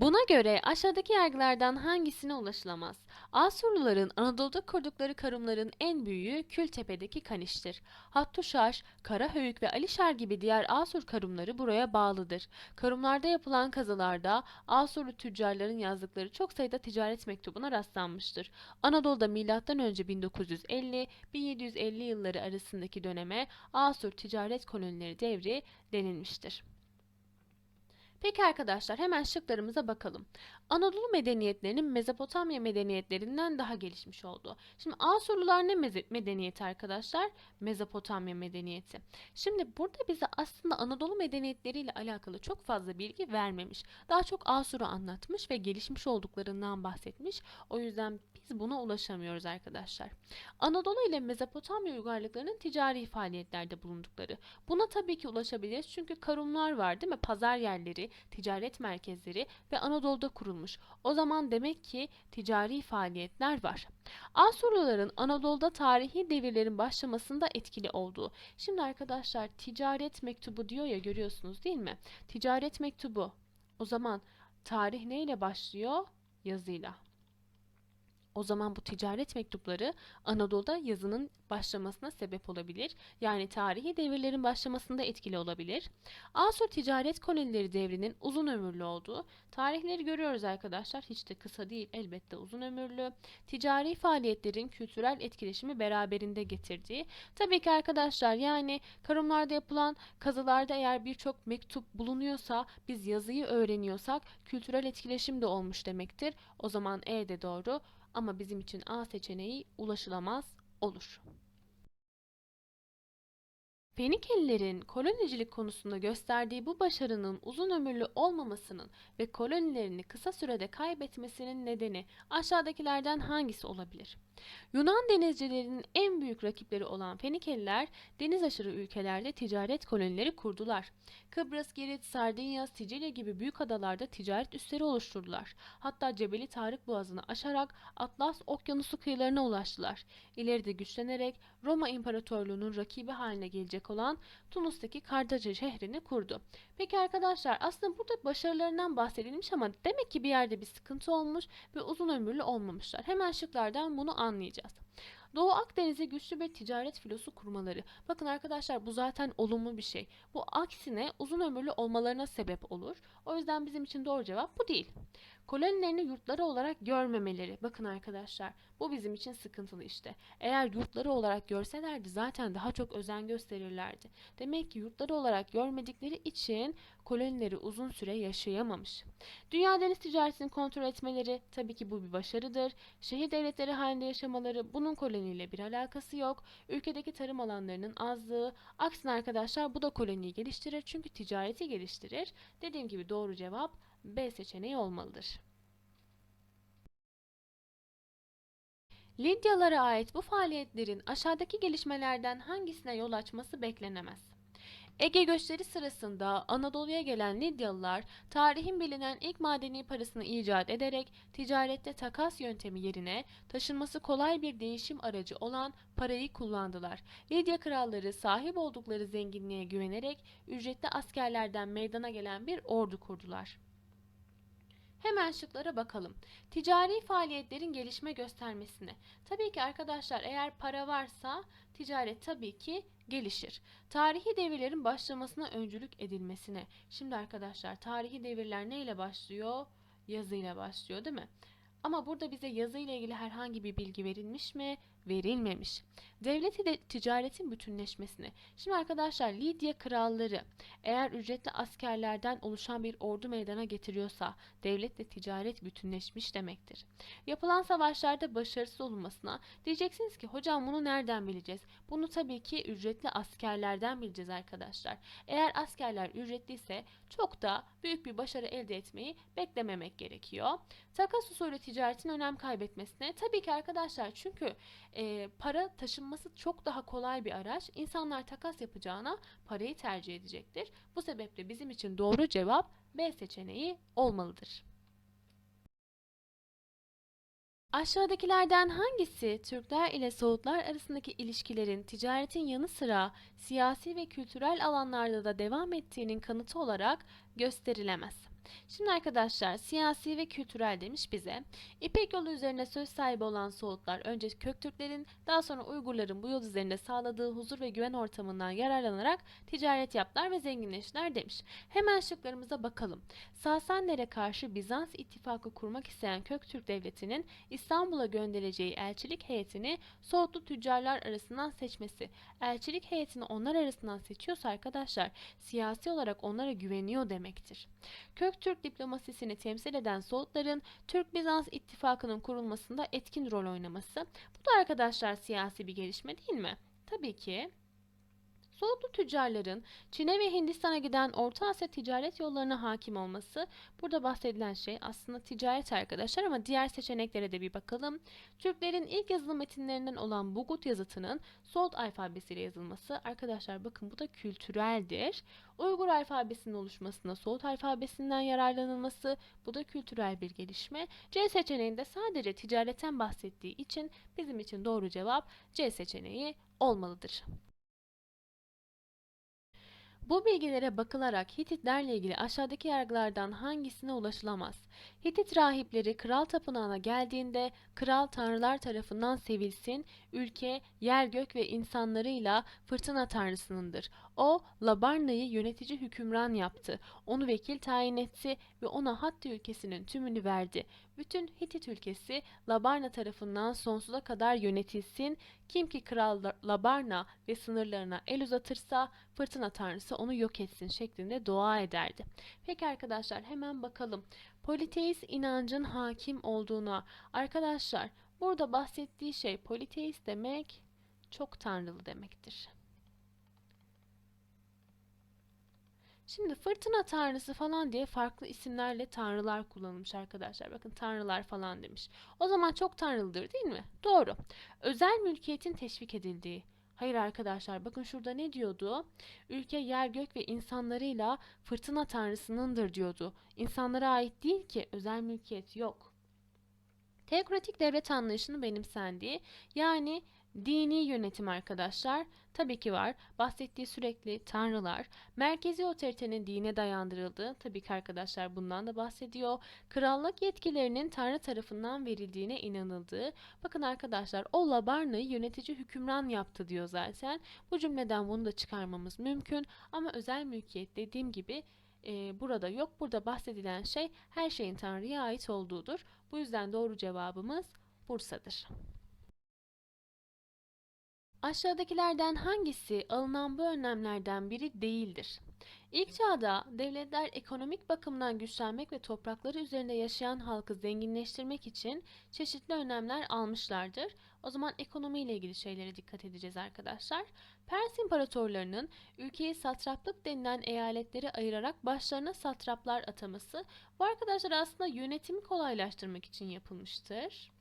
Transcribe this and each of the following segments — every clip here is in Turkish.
Buna göre aşağıdaki yargılardan hangisine ulaşılamaz? Asurluların Anadolu'da kurdukları karımların en büyüğü Kültepe'deki Kaniş'tir. Hattuşaş, Karahöyük ve Alişer gibi diğer Asur karımları buraya bağlıdır. Karımlarda yapılan kazılarda Asurlu tüccarların yazdıkları çok sayıda ticaret mektubuna rastlanmıştır. Anadolu'da M.Ö. 1950-1750 yılları arasındaki döneme Asur ticaret kolonileri devri denilmiştir. Peki arkadaşlar hemen şıklarımıza bakalım. Anadolu medeniyetlerinin Mezopotamya medeniyetlerinden daha gelişmiş olduğu. Şimdi Asurlular ne medeniyeti arkadaşlar? Mezopotamya medeniyeti. Şimdi burada bize aslında Anadolu medeniyetleriyle alakalı çok fazla bilgi vermemiş. Daha çok Asur'u anlatmış ve gelişmiş olduklarından bahsetmiş. O yüzden biz buna ulaşamıyoruz arkadaşlar. Anadolu ile Mezopotamya uygarlıklarının ticari faaliyetlerde bulundukları. Buna tabii ki ulaşabiliriz çünkü karumlar var değil mi? Pazar yerleri, ticaret merkezleri ve Anadolu'da kurulmuş. O zaman demek ki ticari faaliyetler var. Asurluların Anadolu'da tarihi devirlerin başlamasında etkili olduğu. Şimdi arkadaşlar ticaret mektubu diyor ya görüyorsunuz değil mi? Ticaret mektubu. O zaman tarih neyle başlıyor? Yazıyla. O zaman bu ticaret mektupları Anadolu'da yazının başlamasına sebep olabilir. Yani tarihi devirlerin başlamasında etkili olabilir. Asur ticaret kolonileri devrinin uzun ömürlü olduğu tarihleri görüyoruz arkadaşlar. Hiç de kısa değil elbette uzun ömürlü. Ticari faaliyetlerin kültürel etkileşimi beraberinde getirdiği. Tabii ki arkadaşlar yani karımlarda yapılan kazılarda eğer birçok mektup bulunuyorsa biz yazıyı öğreniyorsak kültürel etkileşim de olmuş demektir. O zaman E de doğru ama bizim için A seçeneği ulaşılamaz olur. Fenikelilerin kolonicilik konusunda gösterdiği bu başarının uzun ömürlü olmamasının ve kolonilerini kısa sürede kaybetmesinin nedeni aşağıdakilerden hangisi olabilir? Yunan denizcilerinin en büyük rakipleri olan Fenikeliler deniz aşırı ülkelerde ticaret kolonileri kurdular. Kıbrıs, Girit, Sardinya, Sicilya gibi büyük adalarda ticaret üsleri oluşturdular. Hatta Cebeli Tarık Boğazı'nı aşarak Atlas Okyanusu kıyılarına ulaştılar. İleride güçlenerek Roma İmparatorluğu'nun rakibi haline gelecek olan Tunus'taki Kartaca şehrini kurdu. Peki arkadaşlar aslında burada başarılarından bahsedilmiş ama demek ki bir yerde bir sıkıntı olmuş ve uzun ömürlü olmamışlar. Hemen şıklardan bunu anlayacağız. Doğu Akdeniz'e güçlü bir ticaret filosu kurmaları. Bakın arkadaşlar bu zaten olumlu bir şey. Bu aksine uzun ömürlü olmalarına sebep olur. O yüzden bizim için doğru cevap bu değil. Kolonilerini yurtları olarak görmemeleri. Bakın arkadaşlar bu bizim için sıkıntılı işte. Eğer yurtları olarak görselerdi zaten daha çok özen gösterirlerdi. Demek ki yurtları olarak görmedikleri için kolonileri uzun süre yaşayamamış. Dünya deniz ticaretini kontrol etmeleri tabii ki bu bir başarıdır. Şehir devletleri halinde yaşamaları bunun koloniyle bir alakası yok. Ülkedeki tarım alanlarının azlığı. Aksine arkadaşlar bu da koloniyi geliştirir çünkü ticareti geliştirir. Dediğim gibi doğru cevap B seçeneği olmalıdır. Lidyalara ait bu faaliyetlerin aşağıdaki gelişmelerden hangisine yol açması beklenemez? Ege göçleri sırasında Anadolu'ya gelen Lidyalılar tarihin bilinen ilk madeni parasını icat ederek ticarette takas yöntemi yerine taşınması kolay bir değişim aracı olan parayı kullandılar. Lidya kralları sahip oldukları zenginliğe güvenerek ücretli askerlerden meydana gelen bir ordu kurdular. Hemen şıklara bakalım. Ticari faaliyetlerin gelişme göstermesine. Tabii ki arkadaşlar eğer para varsa ticaret tabii ki gelişir. Tarihi devirlerin başlamasına öncülük edilmesine. Şimdi arkadaşlar tarihi devirler neyle başlıyor? Yazıyla başlıyor değil mi? Ama burada bize yazı ile ilgili herhangi bir bilgi verilmiş mi? Verilmemiş. Devlet ile ticaretin bütünleşmesine. Şimdi arkadaşlar Lidya kralları eğer ücretli askerlerden oluşan bir ordu meydana getiriyorsa devletle ticaret bütünleşmiş demektir. Yapılan savaşlarda başarısız olunmasına diyeceksiniz ki hocam bunu nereden bileceğiz? Bunu tabii ki ücretli askerlerden bileceğiz arkadaşlar. Eğer askerler ücretliyse çok da büyük bir başarı elde etmeyi beklememek gerekiyor. Takas usulü ticaretin önem kaybetmesine tabii ki arkadaşlar çünkü e, para taşınması çok daha kolay bir araç. İnsanlar takas yapacağına parayı tercih edecektir. Bu sebeple bizim için doğru cevap B seçeneği olmalıdır. Aşağıdakilerden hangisi Türkler ile Soğutlar arasındaki ilişkilerin ticaretin yanı sıra siyasi ve kültürel alanlarda da devam ettiğinin kanıtı olarak gösterilemez? Şimdi arkadaşlar siyasi ve kültürel demiş bize. İpek yolu üzerine söz sahibi olan Soğutlar önce Köktürklerin daha sonra Uygurların bu yol üzerinde sağladığı huzur ve güven ortamından yararlanarak ticaret yaptılar ve zenginleştiler demiş. Hemen şıklarımıza bakalım. Sasanilere karşı Bizans ittifakı kurmak isteyen Köktürk devletinin İstanbul'a göndereceği elçilik heyetini Soğutlu tüccarlar arasından seçmesi. Elçilik heyetini onlar arasından seçiyorsa arkadaşlar siyasi olarak onlara güveniyor demektir. Köktürk diplomasisini temsil eden Soğutların Türk-Bizans ittifakının kurulmasında etkin rol oynaması. Bu da arkadaşlar siyasi bir gelişme değil mi? Tabii ki. Soğutlu tüccarların Çin'e ve Hindistan'a giden Orta Asya ticaret yollarına hakim olması burada bahsedilen şey aslında ticaret arkadaşlar ama diğer seçeneklere de bir bakalım. Türklerin ilk yazılı metinlerinden olan Bugut yazıtının Soğut alfabesiyle yazılması arkadaşlar bakın bu da kültüreldir. Uygur alfabesinin oluşmasında Soğut alfabesinden yararlanılması bu da kültürel bir gelişme. C seçeneğinde sadece ticaretten bahsettiği için bizim için doğru cevap C seçeneği olmalıdır. Bu bilgilere bakılarak Hititlerle ilgili aşağıdaki yargılardan hangisine ulaşılamaz? Hitit rahipleri kral tapınağına geldiğinde kral tanrılar tarafından sevilsin, ülke, yer gök ve insanlarıyla fırtına tanrısınındır. O, Labarna'yı yönetici hükümran yaptı. Onu vekil tayin etti ve ona Hatti ülkesinin tümünü verdi. Bütün Hitit ülkesi Labarna tarafından sonsuza kadar yönetilsin. Kim ki kral Labarna ve sınırlarına el uzatırsa fırtına tanrısı onu yok etsin şeklinde dua ederdi. Peki arkadaşlar hemen bakalım. Politeist inancın hakim olduğuna. Arkadaşlar burada bahsettiği şey politeist demek çok tanrılı demektir. Şimdi fırtına tanrısı falan diye farklı isimlerle tanrılar kullanılmış arkadaşlar. Bakın tanrılar falan demiş. O zaman çok tanrılıdır değil mi? Doğru. Özel mülkiyetin teşvik edildiği. Hayır arkadaşlar bakın şurada ne diyordu? Ülke yer gök ve insanlarıyla fırtına tanrısınındır diyordu. İnsanlara ait değil ki özel mülkiyet yok. Teokratik devlet anlayışının benimsendiği yani Dini yönetim arkadaşlar tabii ki var. Bahsettiği sürekli tanrılar. Merkezi otoritenin dine dayandırıldığı tabii ki arkadaşlar bundan da bahsediyor. Krallık yetkilerinin tanrı tarafından verildiğine inanıldığı. Bakın arkadaşlar o Labarna'yı yönetici hükümran yaptı diyor zaten. Bu cümleden bunu da çıkarmamız mümkün. Ama özel mülkiyet dediğim gibi e, burada yok. Burada bahsedilen şey her şeyin Tanrı'ya ait olduğudur. Bu yüzden doğru cevabımız Bursa'dır. Aşağıdakilerden hangisi alınan bu önlemlerden biri değildir? İlk çağda devletler ekonomik bakımdan güçlenmek ve toprakları üzerinde yaşayan halkı zenginleştirmek için çeşitli önlemler almışlardır. O zaman ekonomiyle ilgili şeylere dikkat edeceğiz arkadaşlar. Pers imparatorlarının ülkeyi satraplık denilen eyaletleri ayırarak başlarına satraplar ataması bu arkadaşlar aslında yönetimi kolaylaştırmak için yapılmıştır.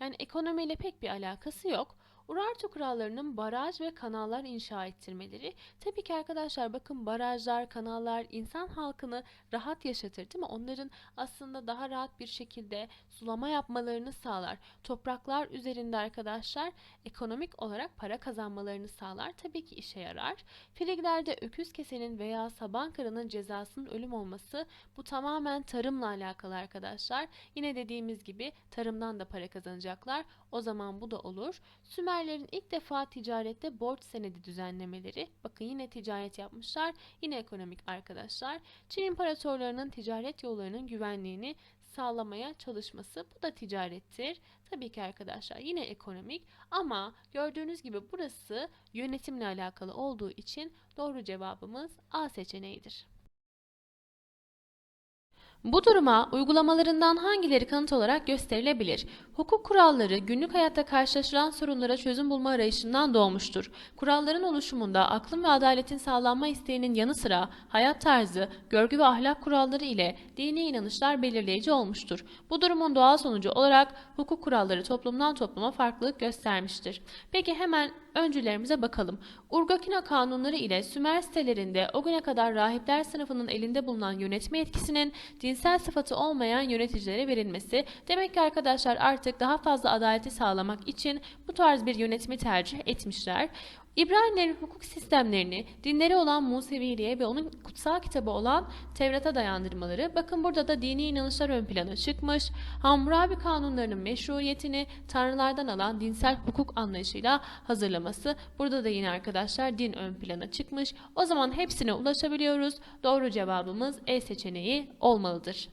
Yani ekonomiyle pek bir alakası yok. Urartu krallarının baraj ve kanallar inşa ettirmeleri. Tabii ki arkadaşlar bakın barajlar, kanallar insan halkını rahat yaşatır değil mi? Onların aslında daha rahat bir şekilde sulama yapmalarını sağlar. Topraklar üzerinde arkadaşlar ekonomik olarak para kazanmalarını sağlar. Tabii ki işe yarar. Friglerde öküz kesenin veya saban kırının cezasının ölüm olması bu tamamen tarımla alakalı arkadaşlar. Yine dediğimiz gibi tarımdan da para kazanacaklar. O zaman bu da olur. Sümerlerin ilk defa ticarette borç senedi düzenlemeleri. Bakın yine ticaret yapmışlar. Yine ekonomik arkadaşlar. Çin imparatorlarının ticaret yollarının güvenliğini sağlamaya çalışması. Bu da ticarettir. Tabii ki arkadaşlar yine ekonomik ama gördüğünüz gibi burası yönetimle alakalı olduğu için doğru cevabımız A seçeneğidir. Bu duruma uygulamalarından hangileri kanıt olarak gösterilebilir? Hukuk kuralları günlük hayatta karşılaşılan sorunlara çözüm bulma arayışından doğmuştur. Kuralların oluşumunda aklın ve adaletin sağlanma isteğinin yanı sıra hayat tarzı, görgü ve ahlak kuralları ile dini inanışlar belirleyici olmuştur. Bu durumun doğal sonucu olarak hukuk kuralları toplumdan topluma farklılık göstermiştir. Peki hemen öncülerimize bakalım. Urgakina kanunları ile Sümer sitelerinde o güne kadar rahipler sınıfının elinde bulunan yönetme etkisinin dinsel sıfatı olmayan yöneticilere verilmesi. Demek ki arkadaşlar artık daha fazla adaleti sağlamak için bu tarz bir yönetimi tercih etmişler. İbranilerin hukuk sistemlerini dinleri olan Museviliğe ve onun kutsal kitabı olan Tevrat'a dayandırmaları, bakın burada da dini inanışlar ön plana çıkmış, Hammurabi kanunlarının meşruiyetini tanrılardan alan dinsel hukuk anlayışıyla hazırlaması, burada da yine arkadaşlar din ön plana çıkmış. O zaman hepsine ulaşabiliyoruz. Doğru cevabımız E seçeneği olmalıdır.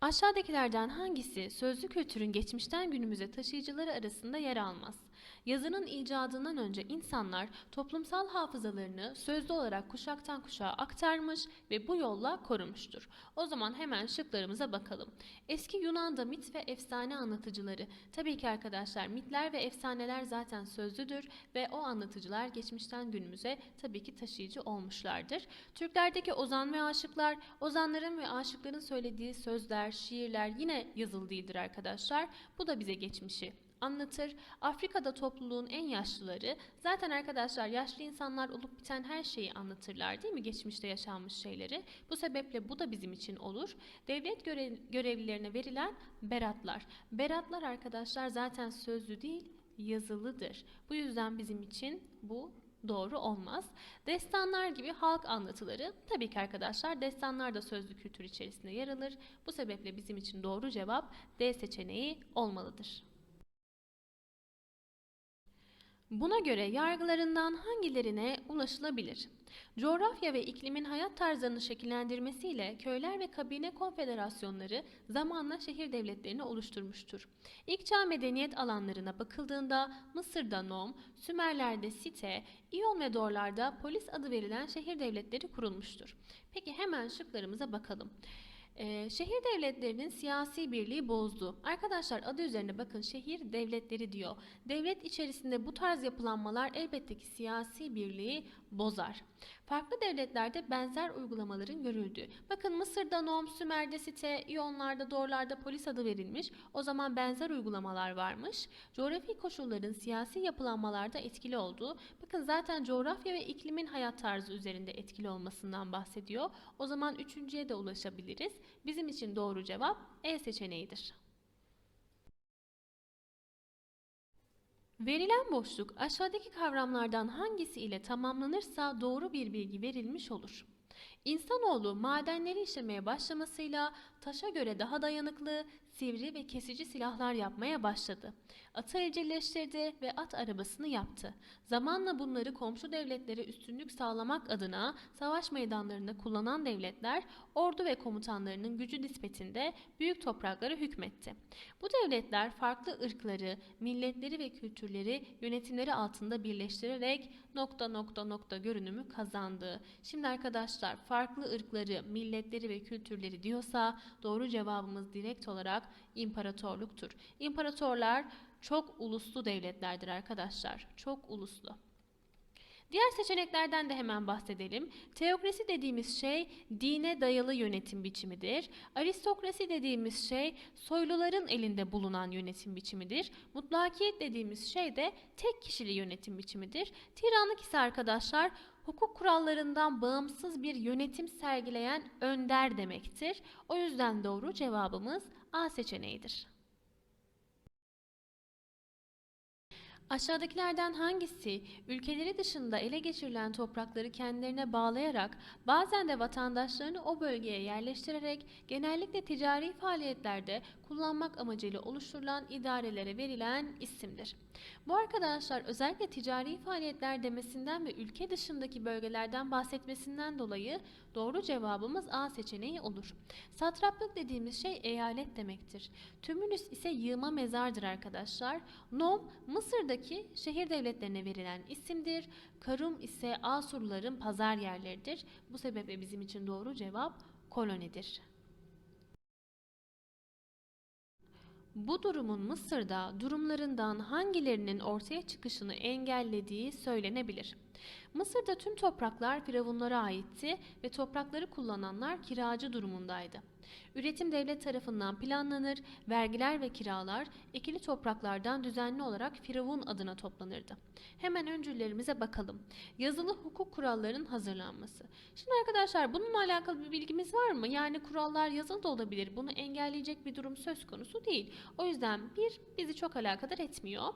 Aşağıdakilerden hangisi sözlü kültürün geçmişten günümüze taşıyıcıları arasında yer almaz? Yazının icadından önce insanlar toplumsal hafızalarını sözlü olarak kuşaktan kuşağa aktarmış ve bu yolla korumuştur. O zaman hemen şıklarımıza bakalım. Eski Yunan'da mit ve efsane anlatıcıları. Tabii ki arkadaşlar mitler ve efsaneler zaten sözlüdür ve o anlatıcılar geçmişten günümüze tabii ki taşıyıcı olmuşlardır. Türklerdeki ozan ve aşıklar, ozanların ve aşıkların söylediği sözler, şiirler yine yazılı değildir arkadaşlar. Bu da bize geçmişi anlatır. Afrika'da topluluğun en yaşlıları zaten arkadaşlar yaşlı insanlar olup biten her şeyi anlatırlar değil mi? Geçmişte yaşanmış şeyleri. Bu sebeple bu da bizim için olur. Devlet görev, görevlilerine verilen beratlar. Beratlar arkadaşlar zaten sözlü değil yazılıdır. Bu yüzden bizim için bu doğru olmaz. Destanlar gibi halk anlatıları tabii ki arkadaşlar destanlar da sözlü kültür içerisinde yer alır. Bu sebeple bizim için doğru cevap D seçeneği olmalıdır. Buna göre yargılarından hangilerine ulaşılabilir? Coğrafya ve iklimin hayat tarzlarını şekillendirmesiyle köyler ve kabine konfederasyonları zamanla şehir devletlerini oluşturmuştur. İlk çağ medeniyet alanlarına bakıldığında Mısır'da Nom, Sümerler'de Site, İyon ve Dorlar'da polis adı verilen şehir devletleri kurulmuştur. Peki hemen şıklarımıza bakalım. Ee, şehir devletlerinin siyasi birliği bozdu. Arkadaşlar adı üzerine bakın şehir devletleri diyor. Devlet içerisinde bu tarz yapılanmalar elbette ki siyasi birliği bozar. Farklı devletlerde benzer uygulamaların görüldüğü. Bakın Mısır'da Nom, Sümer'de Site, İyonlar'da, Dorlar'da polis adı verilmiş. O zaman benzer uygulamalar varmış. Coğrafi koşulların siyasi yapılanmalarda etkili olduğu. Bakın zaten coğrafya ve iklimin hayat tarzı üzerinde etkili olmasından bahsediyor. O zaman üçüncüye de ulaşabiliriz. Bizim için doğru cevap E seçeneğidir. Verilen boşluk aşağıdaki kavramlardan hangisi ile tamamlanırsa doğru bir bilgi verilmiş olur. İnsanoğlu madenleri işlemeye başlamasıyla taşa göre daha dayanıklı, sivri ve kesici silahlar yapmaya başladı. Atı evcilleştirdi ve at arabasını yaptı. Zamanla bunları komşu devletlere üstünlük sağlamak adına savaş meydanlarında kullanan devletler ordu ve komutanlarının gücü nispetinde büyük topraklara hükmetti. Bu devletler farklı ırkları, milletleri ve kültürleri yönetimleri altında birleştirerek nokta nokta nokta görünümü kazandı. Şimdi arkadaşlar farklı ırkları, milletleri ve kültürleri diyorsa doğru cevabımız direkt olarak imparatorluktur. İmparatorlar çok uluslu devletlerdir arkadaşlar. Çok uluslu. Diğer seçeneklerden de hemen bahsedelim. Teokrasi dediğimiz şey dine dayalı yönetim biçimidir. Aristokrasi dediğimiz şey soyluların elinde bulunan yönetim biçimidir. Mutlakiyet dediğimiz şey de tek kişili yönetim biçimidir. Tiranlık ise arkadaşlar hukuk kurallarından bağımsız bir yönetim sergileyen önder demektir. O yüzden doğru cevabımız A seçeneğidir. Aşağıdakilerden hangisi ülkeleri dışında ele geçirilen toprakları kendilerine bağlayarak bazen de vatandaşlarını o bölgeye yerleştirerek genellikle ticari faaliyetlerde kullanmak amacıyla oluşturulan idarelere verilen isimdir. Bu arkadaşlar özellikle ticari faaliyetler demesinden ve ülke dışındaki bölgelerden bahsetmesinden dolayı doğru cevabımız A seçeneği olur. Satraplık dediğimiz şey eyalet demektir. Tümülüs ise yığma mezardır arkadaşlar. Nom Mısır'daki şehir devletlerine verilen isimdir. Karum ise Asurların pazar yerleridir. Bu sebeple bizim için doğru cevap kolonidir. Bu durumun Mısır'da durumlarından hangilerinin ortaya çıkışını engellediği söylenebilir. Mısır'da tüm topraklar firavunlara aitti ve toprakları kullananlar kiracı durumundaydı. Üretim devlet tarafından planlanır, vergiler ve kiralar ekili topraklardan düzenli olarak firavun adına toplanırdı. Hemen öncüllerimize bakalım. Yazılı hukuk kurallarının hazırlanması. Şimdi arkadaşlar bununla alakalı bir bilgimiz var mı? Yani kurallar yazılı da olabilir. Bunu engelleyecek bir durum söz konusu değil. O yüzden bir bizi çok alakadar etmiyor.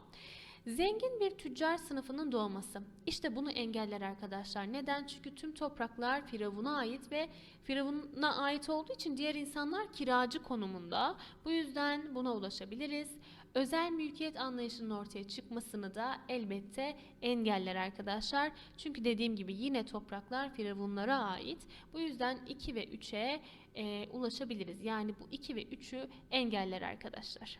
Zengin bir tüccar sınıfının doğması. İşte bunu engeller arkadaşlar. Neden? Çünkü tüm topraklar Firavun'a ait ve Firavun'a ait olduğu için diğer insanlar kiracı konumunda. Bu yüzden buna ulaşabiliriz. Özel mülkiyet anlayışının ortaya çıkmasını da elbette engeller arkadaşlar. Çünkü dediğim gibi yine topraklar Firavunlara ait. Bu yüzden 2 ve 3'e e, ulaşabiliriz. Yani bu 2 ve 3'ü engeller arkadaşlar.